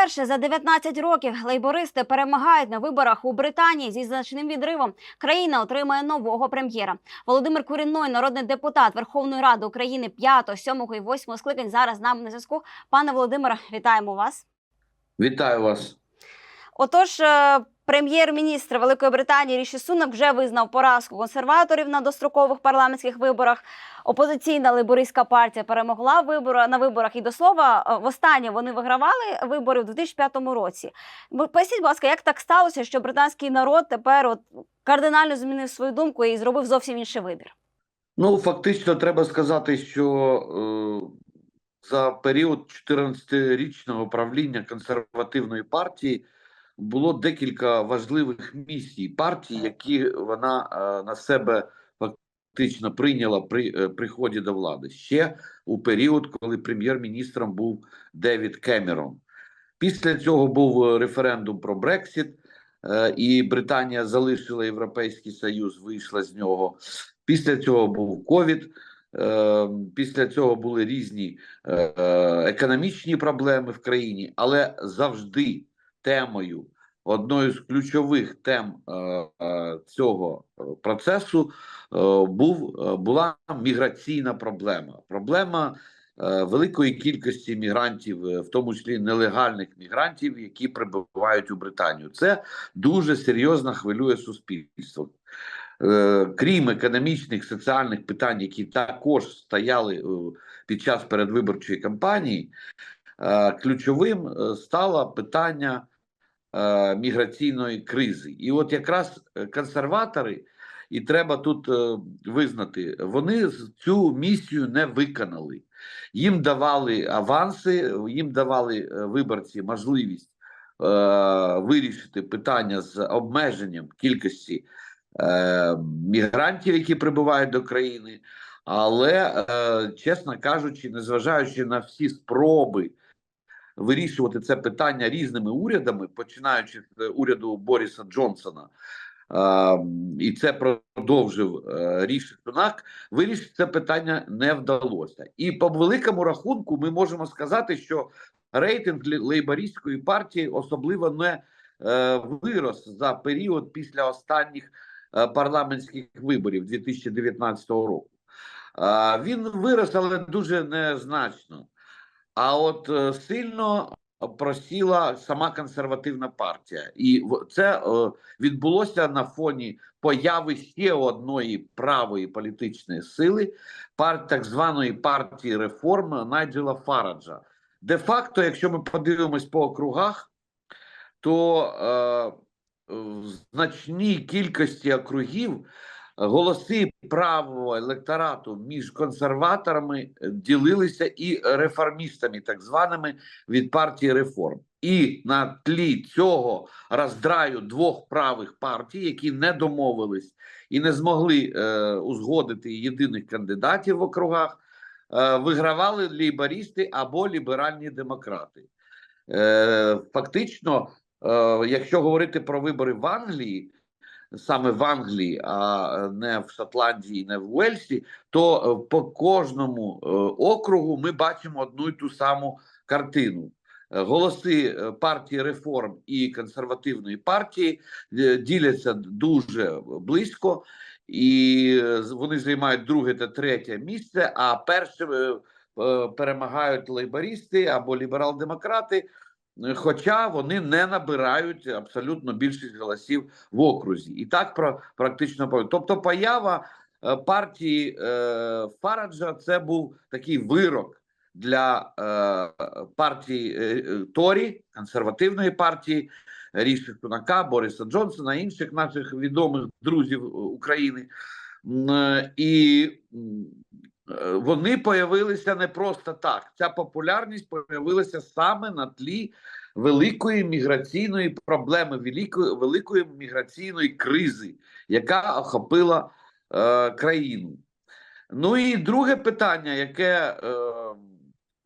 Вперше за 19 років лейбористи перемагають на виборах у Британії зі значним відривом. Країна отримає нового прем'єра. Володимир Курінной, народний депутат Верховної Ради України 5, 7 і 8 скликань. Зараз з нами на зв'язку. Пане Володимире, вітаємо вас. Вітаю вас. Отож, е, прем'єр-міністр Великої Британії Ріші Сунак вже визнав поразку консерваторів на дострокових парламентських виборах. Опозиційна лейбористська партія перемогла вибори на виборах. І до слова, е, востаннє вони вигравали вибори в 2005 році. Бо Поясніть, будь ласка, як так сталося, що британський народ тепер от кардинально змінив свою думку і зробив зовсім інший вибір? Ну, фактично, треба сказати, що е, за період 14-річного правління консервативної партії було декілька важливих місій партії, які вона е, на себе фактично прийняла при е, приході до влади ще у період, коли прем'єр-міністром був Девід Кемерон. Після цього був е, референдум про Брексіт, і Британія залишила Європейський Союз, вийшла з нього. Після цього був ковід. Після цього були різні економічні проблеми в країні, але завжди темою, одною з ключових тем е, е, цього процесу е, був була міграційна проблема. Проблема великої кількості мігрантів, в тому числі нелегальних мігрантів, які прибувають у Британію. Це дуже серйозно хвилює суспільство. Крім економічних соціальних питань, які також стояли під час передвиборчої кампанії, ключовим стало питання е, міграційної кризи. І от якраз е, консерватори, і треба тут е, визнати, вони цю місію не виконали. Їм давали аванси, їм давали виборці можливість вирішити питання з обмеженням кількості мігрантів, які прибувають до країни. Але, чесно кажучи, незважаючи на всі спроби вирішувати це питання різними урядами, починаючи з уряду Боріса Джонсона, е, і це продовжив е, Ріші Сунак, вирішити це питання не вдалося. І по великому рахунку ми можемо сказати, що рейтинг ле- лейбористської партії особливо не е, вирос за період після останніх е, парламентських виборів 2019 року. Е, Він вирос, але дуже незначно. А от е, сильно просіла сама консервативна партія, і це е, відбулося на фоні появи ще одної правої політичної сили, так званої партії реформ Найджела Фараджа. Де факто, якщо ми подивимось по округах, то е, в значній кількості округів голоси правого електорату між консерваторами ділилися і реформістами, так званими від партії реформ. І на тлі цього роздраю двох правих партій, які не домовились і не змогли е, узгодити єдиних кандидатів в округах, е, вигравали ліберісти або ліберальні демократи. Е, фактично, е, якщо говорити про вибори в Англії, саме в Англії, а не в Шотландії, не в Уельсі, то е, по кожному е, округу ми бачимо одну і ту саму картину. Е, Голоси е, партії реформ і консервативної партії е, діляться дуже близько, і е, вони займають друге та третє місце. А перше е, е, перемагають лейбористи або ліберал-демократи. Е, Хоча вони не набирають абсолютно більшість голосів в окрузі, і так про практично тобто поява е, партії е, Фараджа це був такий вирок для е, партії е, е, Торі, консервативної партії Ріші Сунака, Бориса Джонсона, інших наших відомих друзів України. І вони появилися не просто так. Ця популярність появилася саме на тлі великої міграційної проблеми, великої, великої міграційної кризи, яка охопила е, країну. Ну і друге питання, яке е,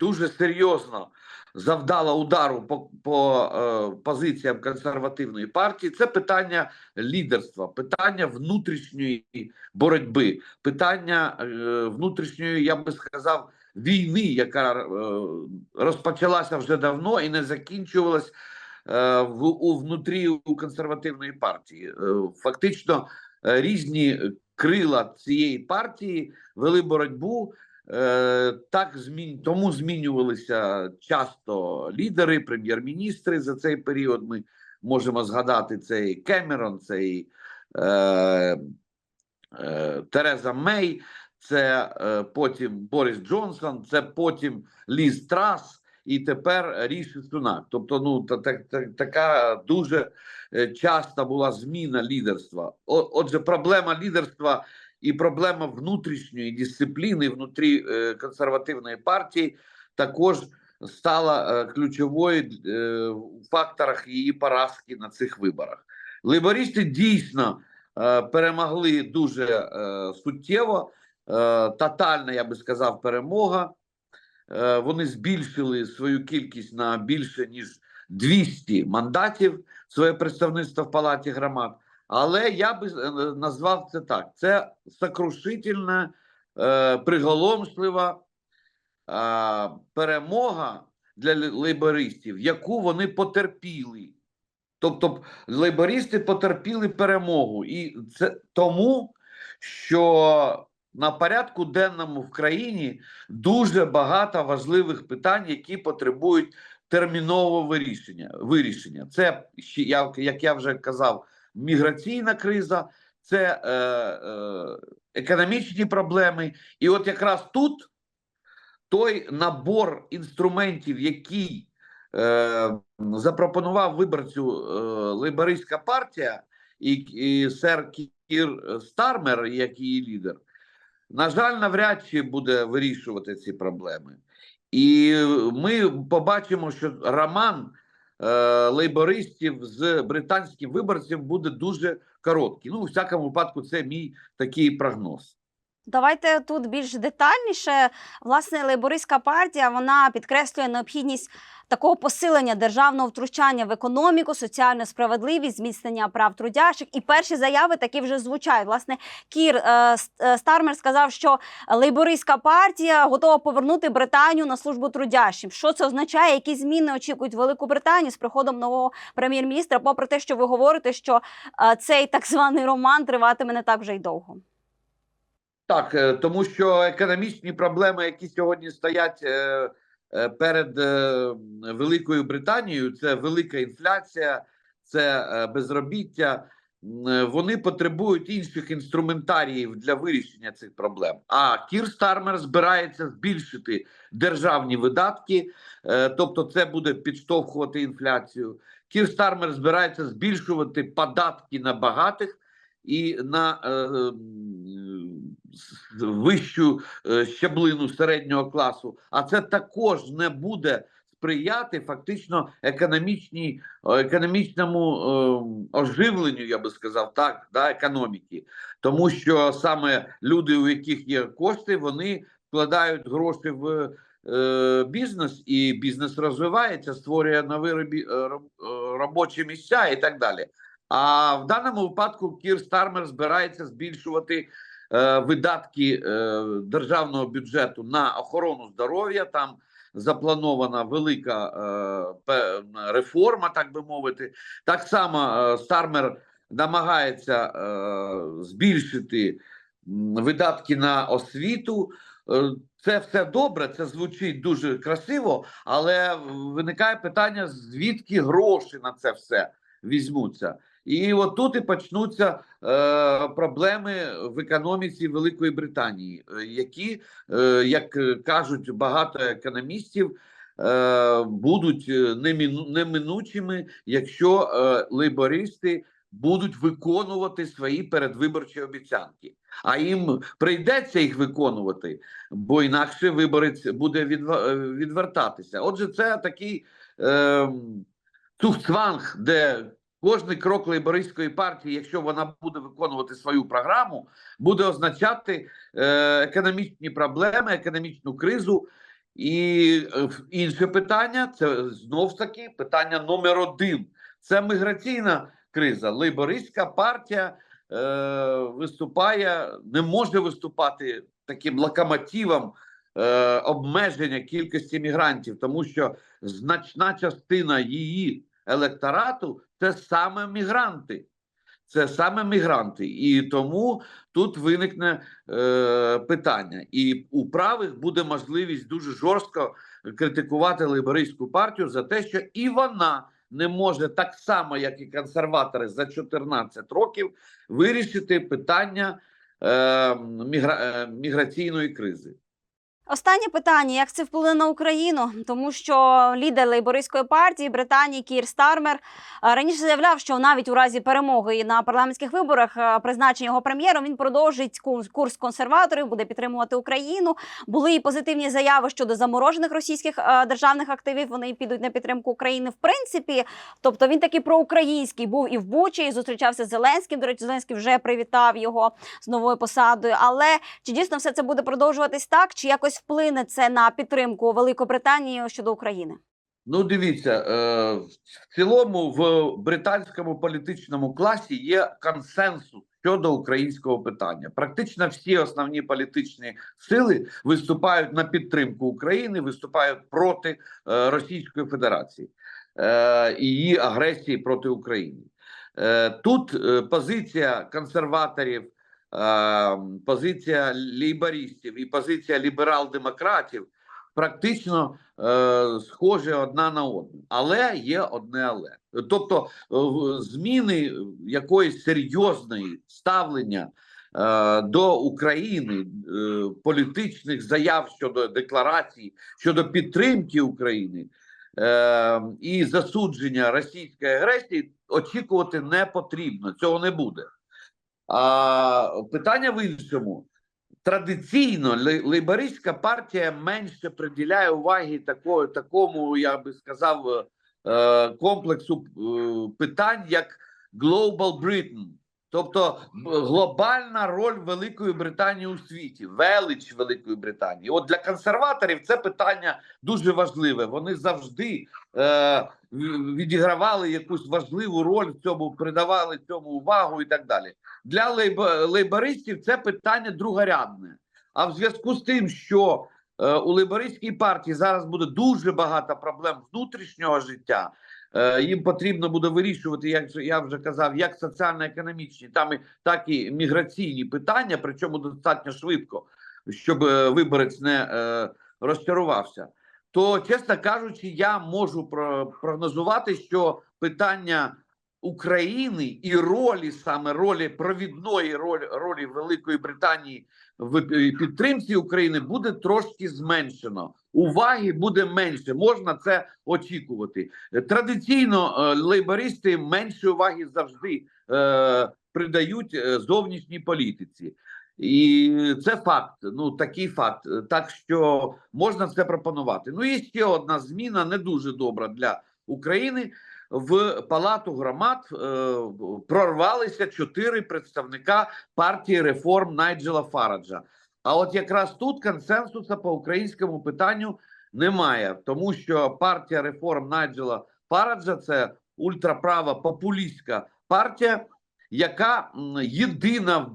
дуже серйозно завдало удару по, по е, позиціям консервативної партії, це питання лідерства, питання внутрішньої боротьби, питання е, внутрішньої, я би сказав, війни, яка е, розпочалася вже давно і не закінчувалась е, в у внутрі у консервативної партії. Е, Фактично е, різні крила цієї партії вели боротьбу. Е, Так змін тому змінювалися часто лідери, прем'єр-міністри за цей період. Ми можемо згадати цей Кемерон, цей е, е, Тереза Мей, це е, потім Борис Джонсон, це потім Ліз Трас, і тепер Ріші Сунак. Тобто, ну та, та, та, така дуже е, часта була зміна лідерства. Отже, проблема лідерства і проблема внутрішньої дисципліни внутрі е, консервативної партії також стала е, ключовою е, в факторах її поразки на цих виборах. Лейбористи дійсно е, перемогли дуже е, суттєво, е, тотальна, я би сказав, перемога. Е, вони збільшили свою кількість на більше ніж 200 мандатів своє представництво в Палаті громад. Але я би е, назвав це так: це сокрушительна, е, приголомшлива е, перемога для лейбористів, яку вони потерпіли. Тобто лейбористи потерпіли перемогу, і це тому, що на порядку денному в країні дуже багато важливих питань, які потребують термінового вирішення. вирішення. Це як я вже казав, міграційна криза, це е, е, економічні проблеми. І от якраз тут той набор інструментів, який е, запропонував виборцю е, лейбористська партія і, і сер Кір Стармер, як її лідер, на жаль, навряд чи буде вирішувати ці проблеми. І ми побачимо, що роман лейбористів з британським виборцем буде дуже короткий. Ну, у всякому випадку, це мій такий прогноз. Давайте тут більш детальніше. Власне, лейбористська партія вона підкреслює необхідність такого посилення державного втручання в економіку, соціальну справедливість, зміцнення прав трудящих. І перші заяви такі вже звучають. Власне, Кір е, е, Стармер сказав, що лейбористська партія готова повернути Британію на службу трудящим. Що це означає? Які зміни очікують Велику Британію з приходом нового прем'єр-міністра? Попри те, що ви говорите, що е, цей так званий роман триватиме не так вже й довго. Так, е, тому що економічні проблеми, які сьогодні стоять е, е, перед Великою Британією, це велика інфляція, це безробіття. Вони потребують інших інструментаріїв для вирішення цих проблем. А Кір Стармер збирається збільшити державні видатки, тобто це буде підштовхувати інфляцію. Кір Стармер збирається збільшувати податки на багатих і на е, вищу е, щаблину середнього класу, а це також не буде сприяти фактично економічній, е, економічному е, оживленню, я би сказав, так, да, економіки. Тому що саме люди, у яких є кошти, вони вкладають гроші в е, бізнес, і бізнес розвивається, створює нові е, е, робочі місця і так далі. А в даному випадку Кір Стармер збирається збільшувати е, видатки е, державного бюджету на охорону здоров'я. Там запланована велика е, реформа, так би мовити. Так само е, Стармер намагається е, збільшити видатки на освіту. Е, Це все добре, це звучить дуже красиво, але виникає питання: звідки гроші на це все візьмуться? І от тут і почнуться е, проблеми в економіці Великої Британії, е, які, е, як кажуть багато економістів, е, будуть е, неминучими, якщо е, лейбористи будуть виконувати свої передвиборчі обіцянки. А їм прийдеться їх виконувати, бо інакше виборець буде е, відвертатися. Отже, це такий е, цухцванг, де кожний крок лейбористської партії, якщо вона буде виконувати свою програму, буде означати е, економічні проблеми, економічну кризу. І е, інше питання це знов таки питання номер один. Це міграційна криза. Лейбористська партія е, виступає, не може виступати таким локомотивом е, обмеження кількості мігрантів, тому що значна частина її електорату це саме мігранти. Це саме мігранти, і тому тут виникне е, питання, і у правих буде можливість дуже жорстко критикувати лейбористську партію за те, що і вона не може так само, як і консерватори, за 14 років вирішити питання е, мігра, міграційної кризи. Останнє питання: як це вплине на Україну? Тому що лідер лейбористської партії Британії Кір Стармер е, раніше заявляв, що навіть у разі перемоги на парламентських виборах е, призначення його прем'єром він продовжить курс- консерваторів, буде підтримувати Україну. Були і позитивні заяви щодо заморожених російських е, державних активів. Вони підуть на підтримку України. В принципі, тобто він такий проукраїнський був і в Бучі, і зустрічався з Зеленським. До речі, Зеленський вже привітав його з новою посадою. Але чи дійсно все це буде продовжуватись так? Чи якось вплине це на підтримку Великобританії щодо України? Ну, дивіться, е, в цілому в британському політичному класі є консенсус щодо українського питання. Практично всі основні політичні сили виступають на підтримку України, виступають проти е, Російської Федерації е, і її агресії проти України. Тут позиція консерваторів, позиція лейбористів і позиція ліберал-демократів практично е, схожі одна на одну, але є одне але. Тобто, е, зміни якоїсь серйозної ставлення е, до України, політичних заяв щодо декларацій, щодо підтримки України і засудження російської агресії очікувати не потрібно. Цього не буде. А питання в іншому традиційно лей- лейбористська партія менше приділяє уваги такої, такому, я би сказав, е, комплексу е, питань, як Global Britain. Тобто глобальна роль Великої Британії у світі, велич Великої Британії. От для консерваторів це питання дуже важливе. Вони завжди е, відігравали якусь важливу роль в цьому, придавали цьому увагу і так далі. Для лейб- лейбористів це питання другорядне. А в зв'язку з тим, що е, у лейбористській партії зараз буде дуже багато проблем внутрішнього життя. Е, Їм потрібно буде вирішувати, як я вже казав, як соціально-економічні, там і так і міграційні питання, причому достатньо швидко, щоб е, виборець не е, розчарувався. То, чесно кажучи, я можу про- прогнозувати, що питання України і ролі саме ролі провідної ролі, ролі Великої Британії в е, підтримці України буде трошки зменшено. Уваги буде менше. Можна це очікувати. Традиційно е, лейбористи менше уваги завжди е, придають е, зовнішній політиці. І це факт. Ну такий факт. Так що можна це пропонувати. Ну і ще одна зміна не дуже добра для України. В палату громад е, прорвалися чотири представника партії реформ Найджела Фараджа. А от якраз тут консенсусу по українському питанню немає, тому що партія реформ Найджела Фараджа це ультраправа популістська партія, яка єдина в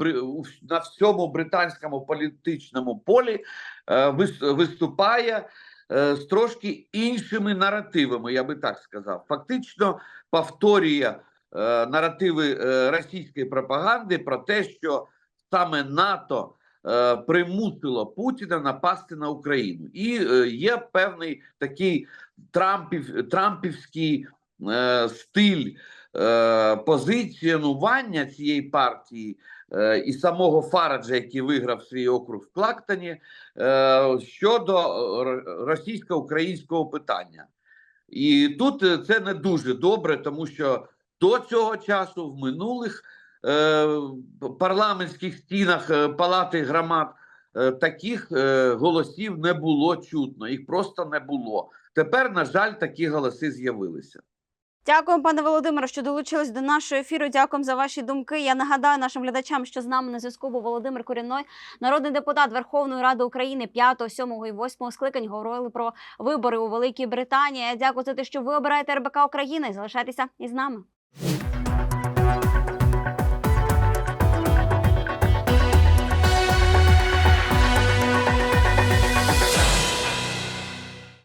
на всьому британському політичному полі е, виступає з трошки іншими наративами, я би так сказав. Фактично повторює е, наративи е, російської пропаганди про те, що саме НАТО е, примусило Путіна напасти на Україну, і е, є певний такий трампів, трампівський е, стиль е, позиціонування цієї партії е, і самого Фараджа, який виграв свій округ в Клактоні, е, щодо е, російсько-українського питання. І тут е, це не дуже добре, тому що до цього часу в минулих е, парламентських стінах е, палати громад е, таких е, голосів не було чутно, їх просто не було. Тепер, на жаль, такі голоси з'явилися. Дякую, пане Володимире, що долучились до нашого ефіру. Дякуємо за ваші думки. Я нагадаю нашим глядачам, що з нами на зв'язку був Володимир Корінной, народний депутат Верховної Ради України 5, 7 і 8 скликань. Говорили про вибори у Великій Британії. Дякую за те, що ви обираєте РБК України. залишайтеся із нами.